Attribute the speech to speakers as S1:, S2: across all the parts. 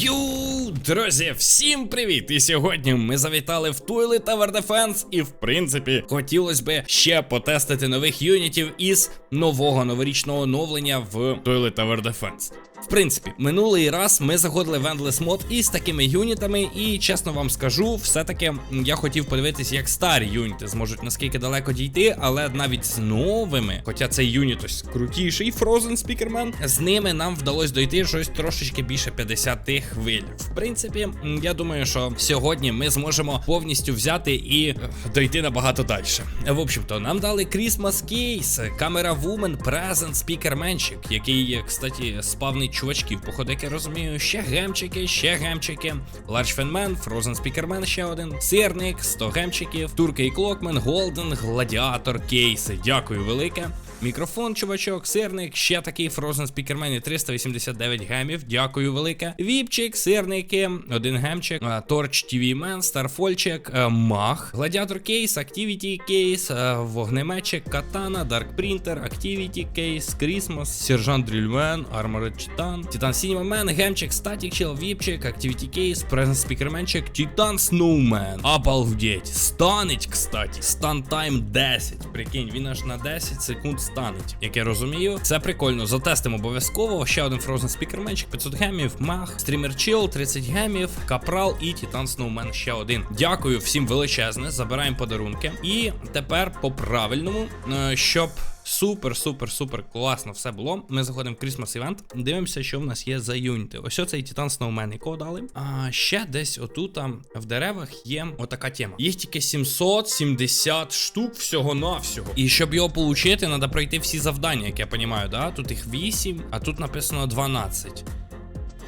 S1: Йоу, друзі, всім привіт! І сьогодні ми завітали в Туйли Tower Defense І в принципі хотілося би ще потестити нових юнітів із нового новорічного оновлення в Туйли Tower Defense. В принципі, минулий раз ми заходили в Endless Mod із такими юнітами, і чесно вам скажу, все-таки я хотів подивитись, як старі юніти зможуть наскільки далеко дійти, але навіть з новими, хоча цей юніт ось крутіший, Frozen Speakerman, з ними нам вдалося дойти щось трошечки більше 50 хвиль. В принципі, я думаю, що сьогодні ми зможемо повністю взяти і е, дойти набагато далі. В общем-то, нам дали Christmas Case, камера Woman, Present Speakermanчик, який, кстати, спавний чувачків. Походу, як я розумію, ще гемчики, ще гемчики, Fan Man, Frozen Speakerman ще один, сирник, 100 гемчиків, Турки і Клокмен, Голден, Гладіатор, кейси. Дякую велике. Мікрофон, чувачок, сирник, ще такий Frozen Speakerman і 389 гемів. Дякую велике. Віпчик, сирники, один гемчик, е, Торч TV Man, Старфольчик, е, Мах, Гладіатор кейс, Activity кейс, е, вогнеметчик, Катана, Dark Printer, Activity кейс, Christmas, Сержант Дрільмен, Armored Titan, Титан Man, Гемчик, Static Chill, Віпчик, Activity кейс, Present Speakermanчик, Титан Snowman. Обалдеть. Станеть, кстати. Стан тайм 10. Прикинь, він аж на 10 секунд станеть. Як я розумію, це прикольно. Затестимо обов'язково. Ще один Frozen Speakermanчик, 500 гемів, Мах, Стрімер Chill, 30 гемів, Капрал і Титан Snowman ще один. Дякую всім величезне. Забираємо подарунки. І тепер по правильному, е, щоб. Супер, супер, супер класно все було. Ми заходимо в Christmas Event, дивимося, що в нас є за юніти. Ось оцей Титан Сноумен, якого дали. А ще десь отут там, в деревах є отака тема. Їх тільки 770 штук всього-навсього. І щоб його отримати, треба пройти всі завдання, як я розумію, да? Тут їх 8, а тут написано 12.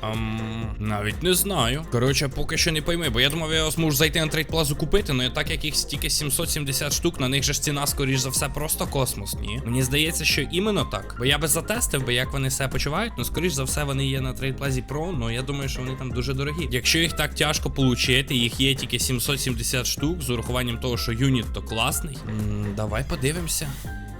S1: Ам, навіть не знаю. Коротше, поки що не пойми, бо я думав, я зможу зайти на трейдплазу купити, але так як їх стільки 770 штук, на них же ж ціна, скоріш за все, просто космос, ні. Мені здається, що іменно так. Бо я би затестив би, як вони себе почувають, ну скоріш за все, вони є на трейдплазі Pro, але я думаю, що вони там дуже дорогі. Якщо їх так тяжко получити, їх є тільки 770 штук, з урахуванням того, що юніт то класний. м давай подивимося.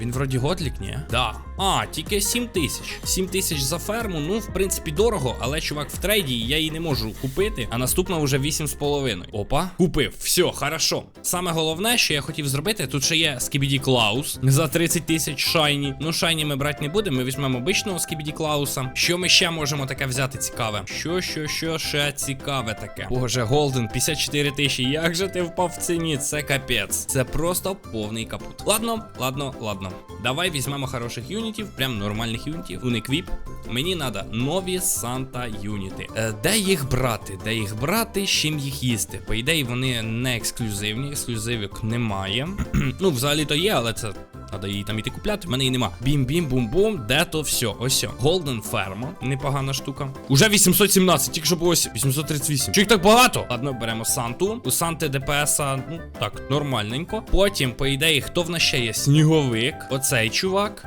S1: Він вроді годлік, ні? Да. А, тільки 7 тисяч. 7 тисяч за ферму, ну, в принципі, дорого, але чувак в трейді, я її не можу купити, а наступна вже 8,5. Опа, купив. Все, хорошо. Саме головне, що я хотів зробити, тут ще є Скібіді Клаус за 30 тисяч шайні. Ну, шайні ми брати не будемо, ми візьмемо обичного Скібіді Клауса. Що ми ще можемо таке взяти цікаве? Що, що, що ще цікаве таке? Боже, Голден, 54 тисячі. Як же ти впав в ціні? Це капець. Це просто повний капут. Ладно, ладно, ладно. Давай візьмемо хороших юнітів, прям нормальних юнітів. Униквіп. Мені треба нові Санта юніти. Е, де їх брати? Де їх брати? З чим їх їсти? По ідеї, вони не ексклюзивні, ексклюзивів немає. ну, взагалі то є, але це. Треба її там іти купляти, в мене її нема. Бім-бім-бум-бум, де то все. Ось. Голден Ферма. Непогана штука. Уже 817, тільки що було 838. Чи їх так багато? Ладно, беремо Санту. У Санти ДПСа, ну так, нормальненько. Потім, по ідеї, хто в нас ще є? Сніговик. Оцей чувак.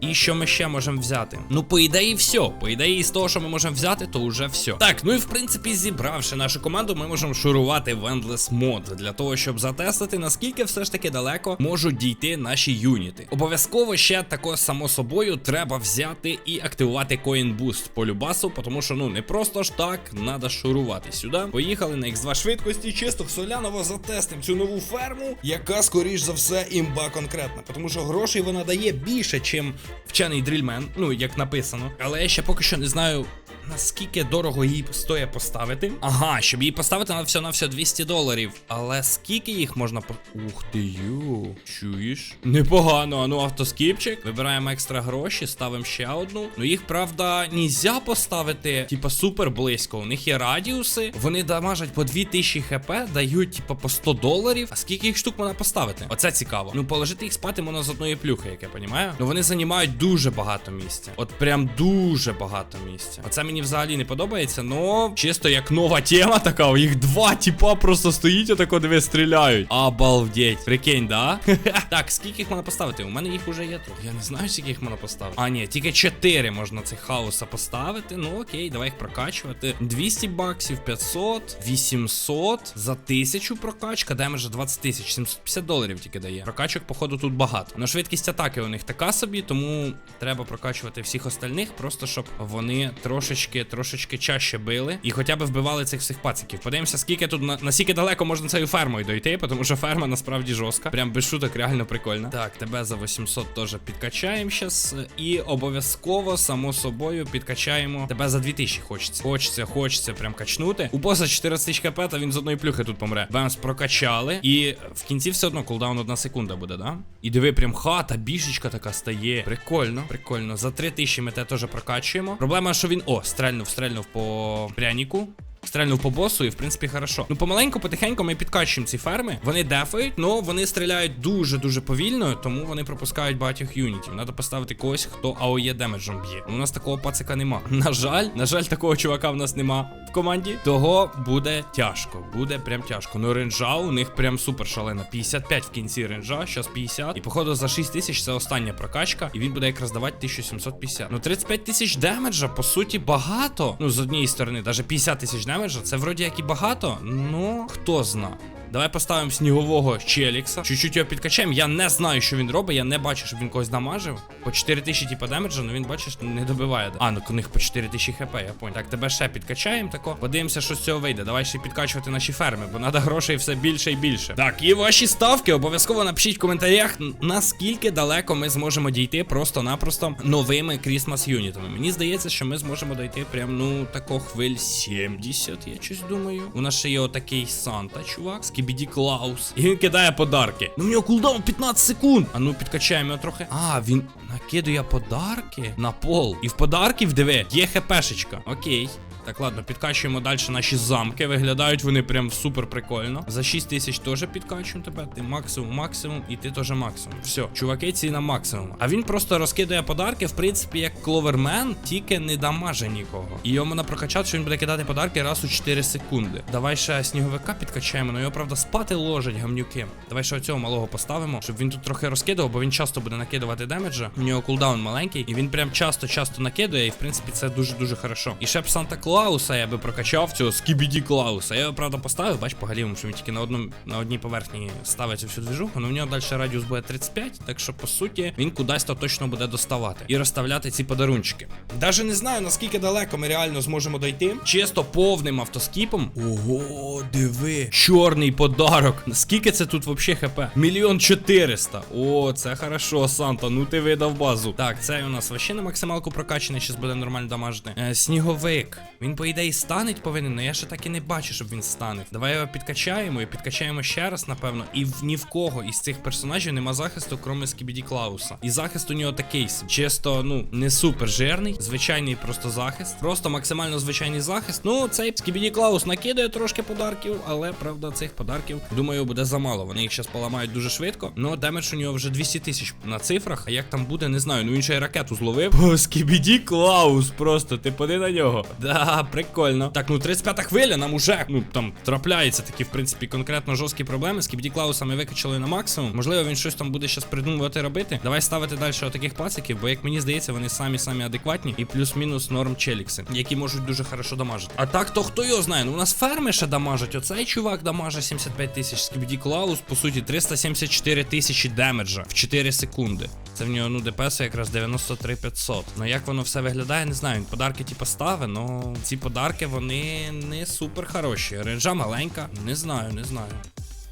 S1: І що ми ще можемо взяти? Ну, по ідеї, все. По ідеї, з того, що ми можемо взяти, то вже все. Так, ну і в принципі, зібравши нашу команду, ми можемо шурувати в Endless Mod для того, щоб затестити, наскільки все ж таки далеко можуть дійти наші юніти. Обов'язково ще тако само собою треба взяти і активувати Coin Boost по любасу, тому що ну не просто ж так, треба шурувати сюди. Поїхали на X2 швидкості, чисто в Соляново затестимо цю нову ферму, яка скоріш за все імба конкретна, тому що грошей вона дає більше, чим вчений дрільмен, ну як написано. Але я ще поки що не знаю. Наскільки дорого її стоїть поставити? Ага, щоб її поставити на все на все 200 доларів. Але скільки їх можна по. Ух ти ю, чуєш? Непогано, а ну автоскіпчик. Вибираємо екстра гроші, ставимо ще одну. Ну їх, правда, нельзя поставити, типа, супер близько. У них є радіуси, вони дамажать по 2000 хп, дають, типа, по 100 доларів. А скільки їх штук можна поставити? Оце цікаво. Ну, положити їх спати можна з одної плюхи, як я розумію. Ну вони займають дуже багато місця. От прям дуже багато місця. Оце мені взагалі не подобається, но чисто як нова тема така. У їх два типа просто стоїть, отако диви, стріляють. Обалдеть. Прикинь, да? так, скільки їх можна поставити? У мене їх уже є тут. Я не знаю, скільки їх можна поставити. А, ні, тільки 4 можна цих хаоса поставити. Ну окей, давай їх прокачувати. 200 баксів, 500, 800, за 1000 прокачка, Дай демеджа 20 тисяч, 750 доларів тільки дає. Прокачок, походу, тут багато. Но швидкість атаки у них така собі, тому треба прокачувати всіх остальних, просто щоб вони трошечки трошечки, трошечки чаще били і хоча б вбивали цих всіх пациків. Подивимося, скільки тут на наскільки далеко можна цією фермою дойти, тому що ферма насправді жорстка. Прям без шуток, реально прикольно. Так, тебе за 800 теж підкачаємо щас. І обов'язково, само собою, підкачаємо. Тебе за 2000 хочеться. Хочеться, хочеться прям качнути. У боса 14 тисяч хп, та він з одної плюхи тут помре. Бемс прокачали. І в кінці все одно кулдаун одна секунда буде, да? І диви, прям хата, бішечка така стає. Прикольно, прикольно. За 3000 ми те теж прокачуємо. Проблема, що він. О, стрельнув, стрельнув по пряніку. Стрельнув по босу і в принципі хорошо. Ну помаленьку, потихеньку ми підкачуємо ці ферми. Вони дефають, але вони стріляють дуже-дуже повільно, тому вони пропускають багатьох юнітів. Треба поставити когось, хто АОЄ демеджем б'є. У нас такого пацика нема. На жаль, на жаль, такого чувака в нас нема в команді. Того буде тяжко. Буде прям тяжко. Ну ренжа у них прям супер шалена. 55 в кінці ренжа, зараз 50. І походу за 6 тисяч це остання прокачка. І він буде якраз давати 1750. Ну 35 тисяч демеджа, по суті, багато. Ну, з однієї сторони, навіть 50 тисяч демеджа, це вроді як і багато. Ну, хто зна. Давай поставимо снігового Челікса. Чуть-чуть його підкачаємо. Я не знаю, що він робить. Я не бачу, щоб він когось дамажив. По 4000, типа, демеджа, ну він, бачиш, не добиває. А, ну у них по 4000 хп, я понял. Так, тебе ще підкачаємо тако. Подивимося, що з цього вийде. Давай ще підкачувати наші ферми, бо треба грошей все більше і більше. Так, і ваші ставки обов'язково напишіть в коментарях, наскільки далеко ми зможемо дійти просто-напросто новими крісмас юнітами. Мені здається, що ми зможемо дойти прям, ну, тако хвиль 70, я щось думаю. У нас ще є отакий Санта, чувак, Скібіді Клаус. І він кидає подарки. Ну у нього кулдаун 15 секунд. А ну підкачаємо його трохи. А, він накидує подарки на пол. І в подарків, диви, є хпшечка. Окей. Так, ладно, підкачуємо далі наші замки. Виглядають вони прям супер прикольно. За 6 тисяч теж підкачуємо тебе. Ти максимум, максимум, і ти теж максимум. Все, чуваки, ці на максимум. А він просто розкидає подарки, в принципі, як кловермен, тільки не дамаже нікого. І йому на прокачати, що він буде кидати подарки раз у 4 секунди. Давай ще сніговика підкачаємо, ну його правда спати ложать гамнюки. Давай ще оцього малого поставимо, щоб він тут трохи розкидував, бо він часто буде накидувати демеджа. У нього кулдаун маленький, і він прям часто-часто накидує, і в принципі це дуже-дуже хорошо. І ще б Санта Клауса я би прокачав цього скібіді Клауса. Я його правда поставив, бач по галівому, що він тільки на одному на одній поверхні ставиться всю движуху, але в нього далі радіус буде 35, так що по суті він кудись то точно буде доставати і розставляти ці подарунчики. Даже не знаю наскільки далеко ми реально зможемо дойти. Чисто повним автоскіпом. Ого, диви. Чорний подарок. Наскільки це тут вообще хп? Мільйон чотириста. О, це хорошо, Санта. Ну ти видав базу. Так, цей у нас вообще на максималку прокачаний, щас буде нормально дамажити. Е, сніговик. Він, по ідеї, станеть повинен, але я ще так і не бачу, щоб він станет. Давай його підкачаємо і підкачаємо ще раз, напевно. І в ні в кого із цих персонажів нема захисту, кроме Скібіді Клауса. І захист у нього такий. Чисто, ну, не супер жирний, звичайний просто захист. Просто максимально звичайний захист. Ну, цей Скібіді Клаус накидає трошки подарків, але правда, цих подарків, думаю, буде замало. Вони їх зараз поламають дуже швидко. Ну, демедж у нього вже 200 тисяч на цифрах. А як там буде, не знаю. Ну він ще й ракету зловив. О, Скібіді Клаус, просто ти поди на нього. Да, прикольно. Так, ну 35-та хвиля, нам уже ну там трапляються такі, в принципі, конкретно жорсткі проблеми. Скібіді Клауса ми викачали на максимум. Можливо, він щось там буде щас придумувати робити. Давай ставити далі отаких пациків, бо як мені здається, вони самі самі адекватні і плюс-мінус норм челікси, які можуть дуже хорошо дамажити. А так, то хто його знає? Ну у нас ферми ще дамажать. Оцей чувак дамаже 75 тисяч. Скібіді Клаус, по суті, 374 тисячі демеджа в 4 секунди. Це в нього ну ДПС якраз 93 500. Ну як воно все виглядає, не знаю. Він подарки типу ставить, ну ці подарки вони не супер хороші. Ренжа маленька, не знаю, не знаю.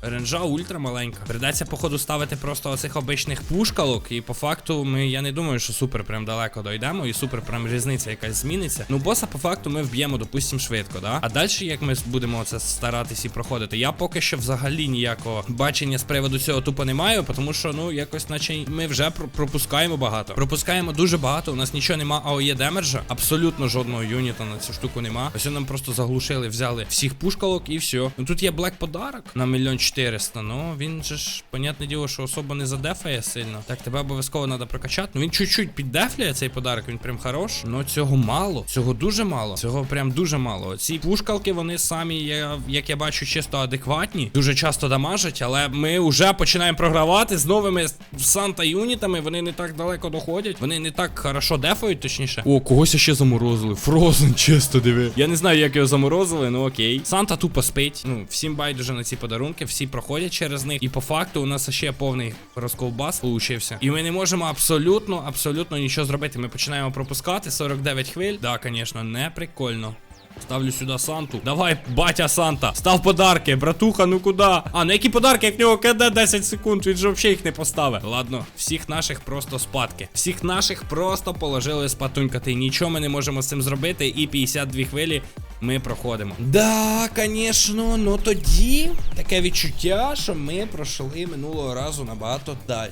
S1: Ренжа ультра маленька. Придеться, походу, ставити просто оцих обичних пушкалок. І по факту ми, я не думаю, що супер прям далеко дойдемо, і супер прям різниця якась зміниться. Ну, боса по факту ми вб'ємо, допустим, швидко, да? А далі, як ми будемо це старатись і проходити, я поки що взагалі ніякого бачення з приводу цього тупо не маю, тому що, ну, якось, наче ми вже про- пропускаємо багато. Пропускаємо дуже багато. У нас нічого нема АОЄ демеджа, абсолютно жодного юніта на цю штуку нема. Ось нам просто заглушили, взяли всіх пушкалок і все. Ну тут є блек подарок на мільйон 400, ну він же ж, понятне діло, що особа не задефає сильно. Так, тебе обов'язково треба прокачати. Ну він чуть-чуть піддефляє цей подарок, він прям хорош. Ну цього мало. Цього дуже мало. Цього прям дуже мало. Ці пушкалки, вони самі, я, як я бачу, чисто адекватні. Дуже часто дамажать, але ми вже починаємо програвати з новими Санта юнітами. Вони не так далеко доходять. Вони не так хорошо дефають, точніше. О, когось ще заморозили. Фрозен, чисто диви. Я не знаю, як його заморозили, ну окей. Санта тупо спить. Ну, всім байдуже на ці подарунки, всі всі проходять через них. І по факту у нас ще повний розковбас получився. І ми не можемо абсолютно, абсолютно нічого зробити. Ми починаємо пропускати 49 хвиль. Да, звісно, не прикольно. Ставлю сюди Санту. Давай, батя Санта. Став подарки, братуха, ну куди? А, ну які подарки, як в нього КД 10 секунд, він же взагалі їх не поставив. Ладно, всіх наших просто спадки. Всіх наших просто положили спатунькати. Нічого ми не можемо з цим зробити. І 52 хвилі ми проходимо. Да, звісно, ну тоді таке відчуття, що ми пройшли минулого разу набагато далі.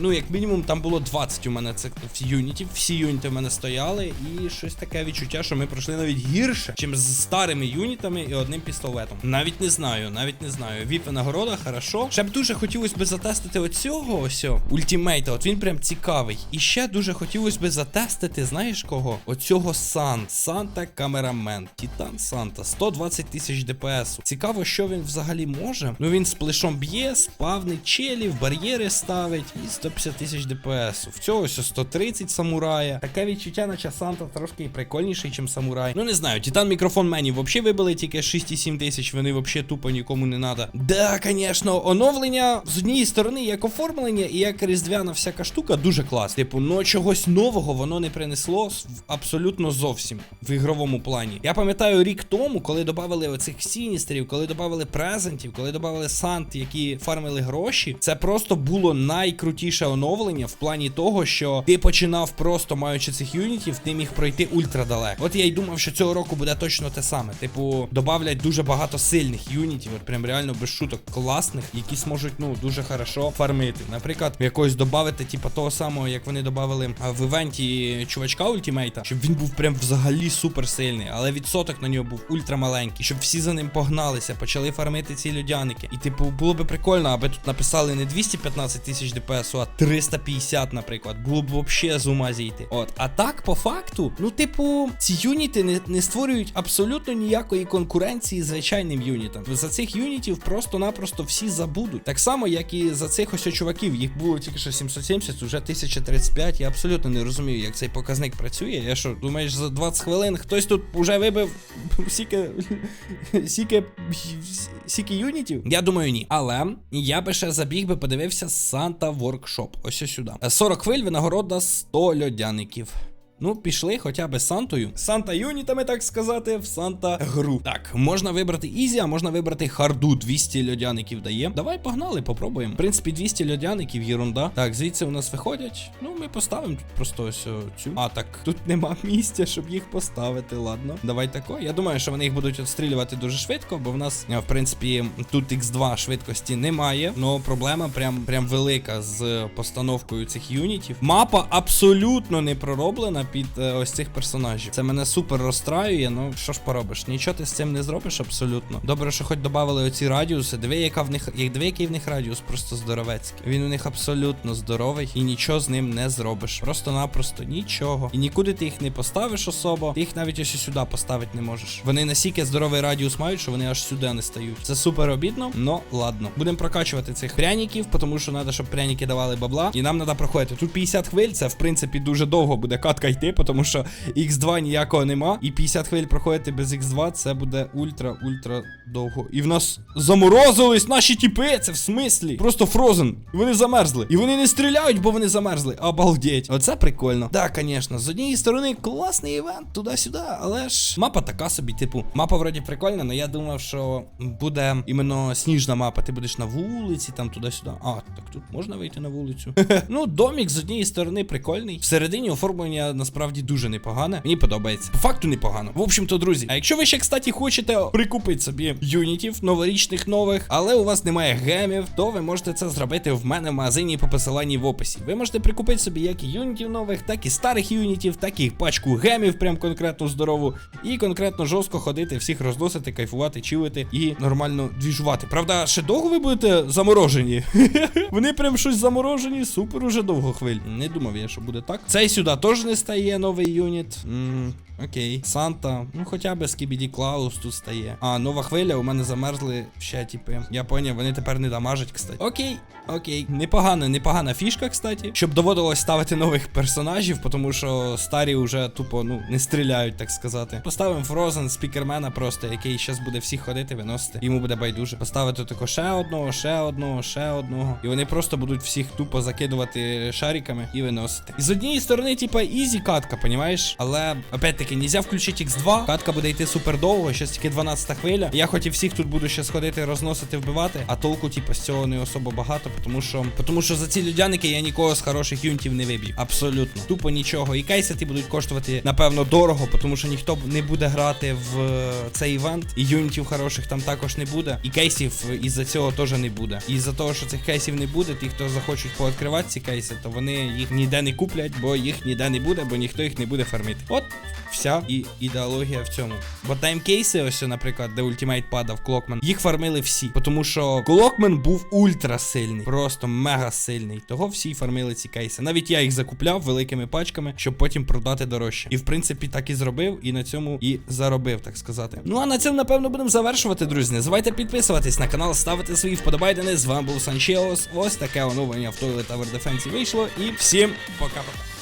S1: Ну, як мінімум, там було 20 у мене цих юнітів. Всі юніти в мене стояли, і щось таке відчуття, що ми пройшли навіть гірше, чим з старими юнітами і одним пістолетом. Навіть не знаю, навіть не знаю. Віп нагорода, хорошо. Ще б дуже хотілося б затестити оцього ось ультімейта. От він прям цікавий. І ще дуже хотілося б затестити, знаєш кого? Оцього Сан. Санта Камерамен. Титан Санта. 120 тисяч ДПС. Цікаво, що він взагалі може. Ну він з плешом б'є, спавнить челів, бар'єри ставить і 150 тисяч ДПС. В цього ось 130 самурая. Таке відчуття, наче Санта трошки прикольніший, ніж самурай. Ну не знаю, Титан мікрофон мені взагалі вибили тільки 6,7 тисяч, вони взагалі тупо нікому не надо. Да, звісно, оновлення з однієї сторони, як оформлення і як різдвяна всяка штука, дуже клас. Типу, ну чогось нового воно не принесло абсолютно зовсім в ігровому плані. Я пам'ятаю рік тому, коли додавали оцих сіністерів, коли додавали презентів, коли додавали сант, які фармили гроші, це просто було найкрутіше оновлення в плані того, що ти починав просто маючи цих юнітів, ти міг пройти ультрадалеко. От я й думав, що цього року буде точно те саме. Типу, добавлять дуже багато сильних юнітів, прям реально без шуток класних, які зможуть ну дуже хорошо фармити. Наприклад, якось додати, типу, того самого, як вони додавали в івенті чувачка ультімейта, щоб він був прям взагалі супер сильний, але відсоток на нього був ультрамаленький, щоб всі за ним погналися, почали фармити ці людяники. І типу, було би прикольно, аби тут написали не 215 тисяч ДПСу, а 350, наприклад. Було б вообще з ума зійти. От, а так, по факту, ну, типу, ці юніти не, не створюють абсолютно ніякої конкуренції звичайним юнітам. За цих юнітів просто-напросто всі забудуть. Так само, як і за цих ось чуваків. Їх було тільки що 770, вже 1035. Я абсолютно не розумію, як цей показник працює. Я що, думаєш, за 20 хвилин хтось тут уже вибив сіки. сіки. сіки юнітів? Я думаю, ні. Але я би ще забіг би подивився Санта Воркшоп. Ось сюди. 40 хвиль, винагорода 100 льодяників. Ну, пішли хоча б Сантою. Санта юнітами, так сказати, в Санта гру. Так, можна вибрати Ізі, а можна вибрати харду. 200 льодяників дає. Давай погнали, попробуємо. В принципі, 200 льодяників, єрунда. Так, звідси у нас виходять. Ну, ми поставимо тут просто ось цю. А, так, тут нема місця, щоб їх поставити. Ладно. Давай тако. Я думаю, що вони їх будуть відстрілювати дуже швидко, бо в нас, е, в принципі, тут X2 швидкості немає. Но проблема прям, прям велика з постановкою цих юнітів. Мапа абсолютно не пророблена під е, ось цих персонажів. Це мене супер розстраює. Ну що ж поробиш? Нічого ти з цим не зробиш абсолютно. Добре, що хоч додали оці радіуси. Диви, яка в них, як диви, який в них радіус, просто здоровецький. Він у них абсолютно здоровий і нічого з ним не зробиш. Просто-напросто нічого. І нікуди ти їх не поставиш особо. Ти їх навіть ось сюди поставити не можеш. Вони настільки здоровий радіус мають, що вони аж сюди не стають. Це супер обідно, но ладно. Будемо прокачувати цих пряників, тому що треба, щоб пряники давали бабла. І нам треба проходити. Тут 50 хвиль, це в принципі дуже довго буде катка йти, тому що X2 ніякого нема. І 50 хвиль проходити без X2, це буде ультра-ультра довго. І в нас заморозились наші тіпи. Це в смислі. Просто фрозен. І вони замерзли. І вони не стріляють, бо вони замерзли. Обалдеть. Оце прикольно. Так, звісно, з однієї сторони класний івент туди-сюди, але ж мапа така собі, типу, мапа вроді прикольна, але я думав, що буде іменно сніжна мапа. Ти будеш на вулиці, там туди-сюди. А, так тут можна вийти на вулицю. ну, домік з однієї сторони прикольний. Всередині оформлення насправді дуже непогане. Мені подобається. По факту непогано. В общем-то, друзі, а якщо ви ще, кстати, хочете прикупити собі юнітів новорічних нових, але у вас немає гемів, то ви можете це зробити в мене в магазині по посиланні в описі. Ви можете прикупити собі як і юнітів нових, так і старих юнітів, так і пачку гемів, прям конкретно здорову, і конкретно жорстко ходити, всіх розносити, кайфувати, чилити і нормально двіжувати. Правда, ще довго ви будете заморожені. Вони прям щось заморожені, супер уже довго хвиль. Не думав я, що буде так. Цей сюди теж не стає новий юніт. М, Окей. Санта, ну хоча б Скібіді Клаус тут стає. А, нова хвиля, у мене замерзли ще, типи. Я поняв, вони тепер не дамажать, кстати. Окей, окей. Непогана, непогана фішка, кстати. Щоб доводилось ставити нових персонажів, тому що старі вже тупо, ну, не стріляють, так сказати. Поставимо Фрозен спікермена просто, який зараз буде всіх ходити, виносити. Йому буде байдуже. Поставити тако ще одного, ще одного, ще одного. І вони просто будуть всіх тупо закидувати шариками і виносити. І з однієї сторони, типа, ізі катка, понімаєш? Але опять-таки, нельзя включити X2. Катка буде йти супер довго, щас тільки 12 хвиля. Я хоч і всіх тут буду ще ходити, розносити, вбивати, а толку, типа, з цього не особо багато, тому що, тому що за ці людяники я нікого з хороших юнітів не виб'ю. Абсолютно. Тупо нічого. І кейсити будуть коштувати, напевно, дорого, тому що ніхто не буде грати в е, цей івент. І юнітів хороших там також не буде. І кейсів із-за цього теж не буде. І за того, що цих кейсів не буде, ті, хто захочуть пооткривати ці кейси, то вони їх ніде не куплять, бо їх ніде не буде, бо ніхто їх не буде фармити. От вся і ідеологія в цьому. Бо таймкейси, ось, наприклад, де ультимейт падав Клокмен, їх фармили всі. Тому що Клокмен був ультра сильний, просто мега сильний. Того всі фармили ці кейси. Навіть я їх закупляв великими пачками, щоб потім продати дорожче. І в принципі так і зробив, і на цьому і заробив, так сказати. Ну а на цьому, напевно, будемо завершувати, друзі. Не забувайте підписуватись на канал, ставити свої вподобайдени. З вами був Санчеос. Ось таке оновлення в Toilet Tower Defense вийшло. І всім пока-пока.